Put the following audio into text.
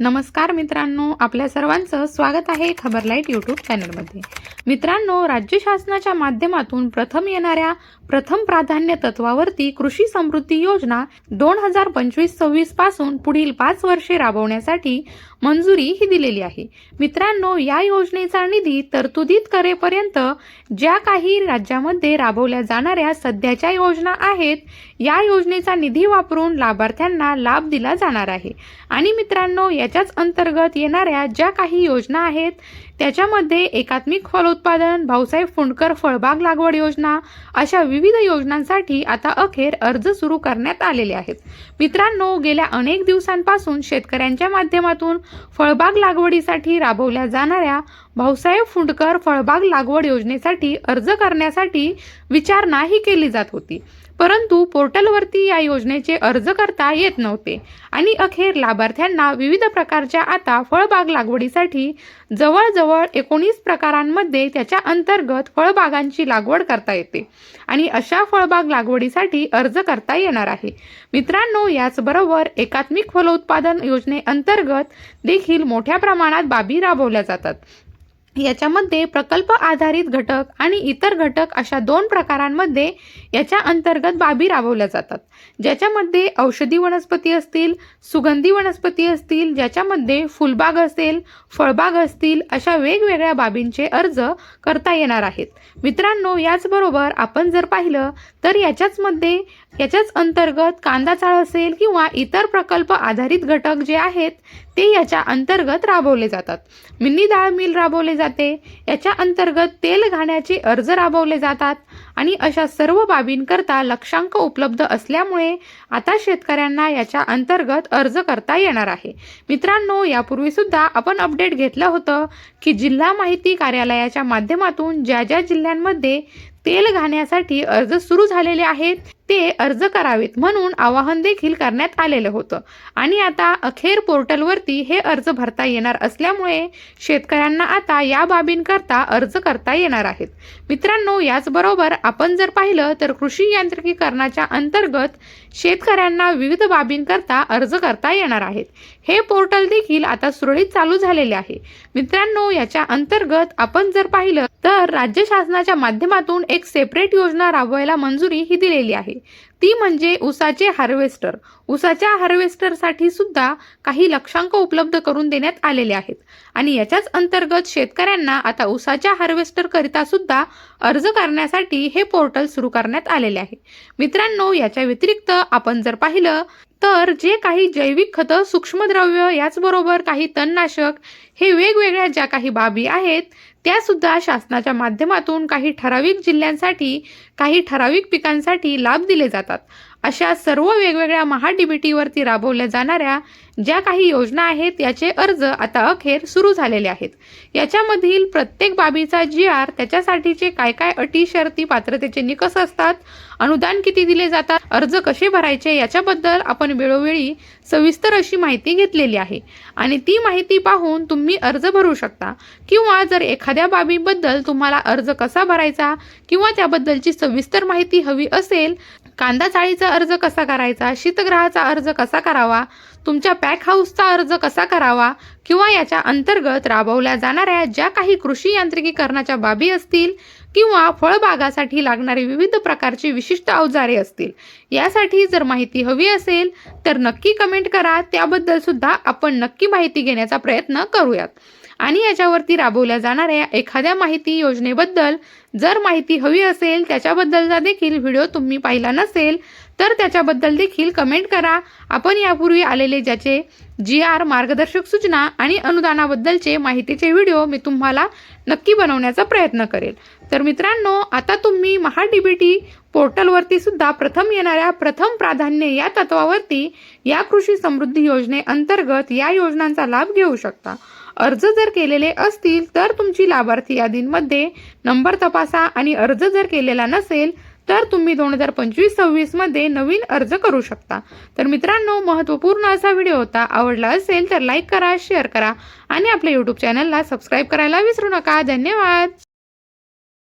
नमस्कार मित्रांनो आपल्या सर्वांचं स्वागत आहे खबरलाईट यूट्यूब चॅनलमध्ये. मित्रांनो राज्य शासनाच्या माध्यमातून प्रथम येणाऱ्या प्रथम प्राधान्य तत्वावरती कृषी समृद्धी योजना दोन हजार पंचवीस सव्वीसपासून पुढील पाच वर्षे राबवण्यासाठी मंजुरी ही दिलेली आहे. मित्रांनो या योजनेचा निधी तरतुदीत करेपर्यंत ज्या काही राज्यामध्ये राबवल्या जाणाऱ्या सध्याच्या योजना आहेत या योजनेचा निधी वापरून लाभार्थ्यांना लाभ दिला जाणार आहे. आणि मित्रांनो त्याच्याच अंतर्गत येणाऱ्या ज्या काही योजना आहेत त्याच्यामध्ये एकात्मिक फलोत्पादन भाऊसाहेब फुंडकर फळबाग लागवड योजना अशा विविध योजनांसाठी आता अखेर अर्ज सुरू करण्यात आलेले आहेत. मित्रांनो गेल्या अनेक दिवसांपासून शेतकऱ्यांच्या माध्यमातून फळबाग लागवडीसाठी राबवल्या जाणाऱ्या भाऊसाहेब फुंडकर फळबाग लागवड योजनेसाठी अर्ज करण्यासाठी विचारणा ही केली जात होती. परंतु पोर्टलवरती या योजनेचे अर्ज करता येत नव्हते. आणि अखेर लाभार्थ्यांना विविध प्रकारच्या आता फळबाग लागवडीसाठी जवळजवळ एकोणीस प्रकारांमध्ये त्याच्या अंतर्गत फळबागांची लागवड करता येते. आणि अशा फळबाग लागवडीसाठी अर्ज करता येणार आहे. मित्रांनो याचबरोबर एकात्मिक फलोत्पादन योजनेअंतर्गत देखील मोठ्या प्रमाणात बाबी राबवल्या जातात. याच्यामध्ये प्रकल्प आधारित घटक आणि इतर घटक अशा दोन प्रकारांमध्ये याच्या अंतर्गत बाबी राबवल्या जातात. ज्याच्यामध्ये औषधी वनस्पती असतील सुगंधी वनस्पती असतील ज्याच्यामध्ये फुलबाग असेल फळबाग असतील अशा वेगवेगळ्या बाबींचे अर्ज करता येणार आहेत. मित्रांनो याचबरोबर आपण जर पाहिलं तर याच्याचमध्ये याच्याच अंतर्गत कांदा चाळ असेल किंवा इतर प्रकल्प आधारित घटक जे आहेत ते याच्या अंतर्गत राबवले जातात. मिनी डाळ मिल राबवले जाते. याच्या अंतर्गत तेल घाण्याचे अर्ज राबवले जातात आणि अशा सर्व बाबींकरता लक्षांक उपलब्ध असल्यामुळे आता शेतकऱ्यांना याच्या अंतर्गत अर्ज करता येणार आहे. मित्रांनो यापूर्वी सुद्धा आपण अपडेट घेतलं होतं की जिल्हा माहिती कार्यालयाच्या माध्यमातून ज्या ज्या जिल्ह्यांमध्ये तेल घाण्यासाठी अर्ज सुरू झालेले आहेत ते अर्ज करावेत म्हणून आवाहन देखील करण्यात आलेलं होतं. आणि आता अखेर पोर्टलवरती हे अर्ज भरता येणार असल्यामुळे शेतकऱ्यांना आता या बाबींकरता अर्ज करता येणार आहेत. मित्रांनो याचबरोबर आपण जर पाहिलं तर कृषी यांत्रिकीकरणाच्या अंतर्गत शेतकऱ्यांना विविध बाबींकरता अर्ज करता येणार आहेत. हे पोर्टल देखील आता सुरळीत चालू झालेले आहे. मित्रांनो याच्या अंतर्गत आपण जर पाहिलं तर राज्य शासनाच्या माध्यमातून एक सेपरेट योजना राबवायला मंजुरी ही दिलेली आहे. ती म्हणजे उसाचे हार्वेस्टर उसाच्या हार्वेस्टरसाठी सुद्धा काही लक्षांक उपलब्ध करून देण्यात आलेले आहेत. आणि याच्याच अंतर्गत शेतकऱ्यांना आता उसाच्या हार्वेस्टर करिता सुद्धा अर्ज करण्यासाठी हे पोर्टल सुरू करण्यात आलेले आहे. मित्रांनो याच्या व्यतिरिक्त आपण जर पाहिलं तर जे काही जैविक खतं सूक्ष्मद्रव्य याचबरोबर काही तणनाशक हे वेगवेगळ्या ज्या काही बाबी आहेत त्या सुद्धा शासनाच्या माध्यमातून काही ठराविक जिल्ह्यांसाठी काही ठराविक पिकांसाठी लाभ दिले जातात. अशा सर्व वेगवेगळ्या महाडीबीटीवरती राबवल्या जाणाऱ्या ज्या काही योजना आहेत याचे अर्ज आता अखेर सुरू झालेले आहेत. याच्यामधील प्रत्येक बाबीचा जी आर त्याच्यासाठीचे काय काय अटी शर्ती पात्रतेचे निकष असतात अनुदान किती दिले जातात अर्ज कसे भरायचे याच्याबद्दल आपण वेळोवेळी सविस्तर अशी माहिती घेतलेली आहे. आणि ती माहिती पाहून तुम्ही अर्ज भरू शकता. किंवा जर एखाद्या बाबीबद्दल तुम्हाला अर्ज कसा भरायचा किंवा त्याबद्दलची सविस्तर माहिती हवी असेल कांदा चाळीचा अर्ज कसा करायचा? शीतगृहाचा अर्ज कसा करावा? तुमच्या पॅक हाऊसचा अर्ज कसा करावा? किंवा याच्या अंतर्गत राबवल्या जाणाऱ्या ज्या काही कृषी यांत्रिकीकरणाच्या बाबी असतील किंवा फळबागासाठी लागणारे विविध प्रकारची विशिष्ट अवजारे असतील यासाठी जर माहिती हवी असेल तर नक्की कमेंट करा. त्याबद्दल सुद्धा आपण नक्की माहिती घेण्याचा प्रयत्न करूयात. आणि याच्यावरती राबवल्या जाणाऱ्या एखाद्या माहिती योजनेबद्दल जर माहिती हवी असेल त्याच्याबद्दलचा देखील व्हिडिओ तुम्ही पाहिला नसेल तर त्याच्याबद्दल देखील कमेंट करा. आपण यापूर्वी आलेले ज्याचे जी आर मार्गदर्शक सूचना आणि अनुदानाबद्दलचे माहितीचे व्हिडिओ मी तुम्हाला नक्की बनवण्याचा प्रयत्न करेल. तर मित्रांनो आता तुम्ही महा डी बी टी पोर्टलवरती सुद्धा प्रथम येणाऱ्या प्रथम प्राधान्य या तत्वावरती या कृषी समृद्धी योजनेअंतर्गत या योजनांचा लाभ घेऊ शकता. अर्ज जर केलेले असतील तर तुमची लाभार्थी यादींमध्ये नंबर तपासा आणि अर्ज जर केलेला नसेल तर तुम्ही दोन हजार पंचवीस सव्वीसमध्ये नवीन अर्ज करू शकता. तर मित्रांनो महत्त्वपूर्ण असा व्हिडिओ होता आवडला असेल तर लाईक करा शेअर करा आणि आपल्या यूट्यूब चॅनलला सबस्क्राईब करायला विसरू नका. धन्यवाद!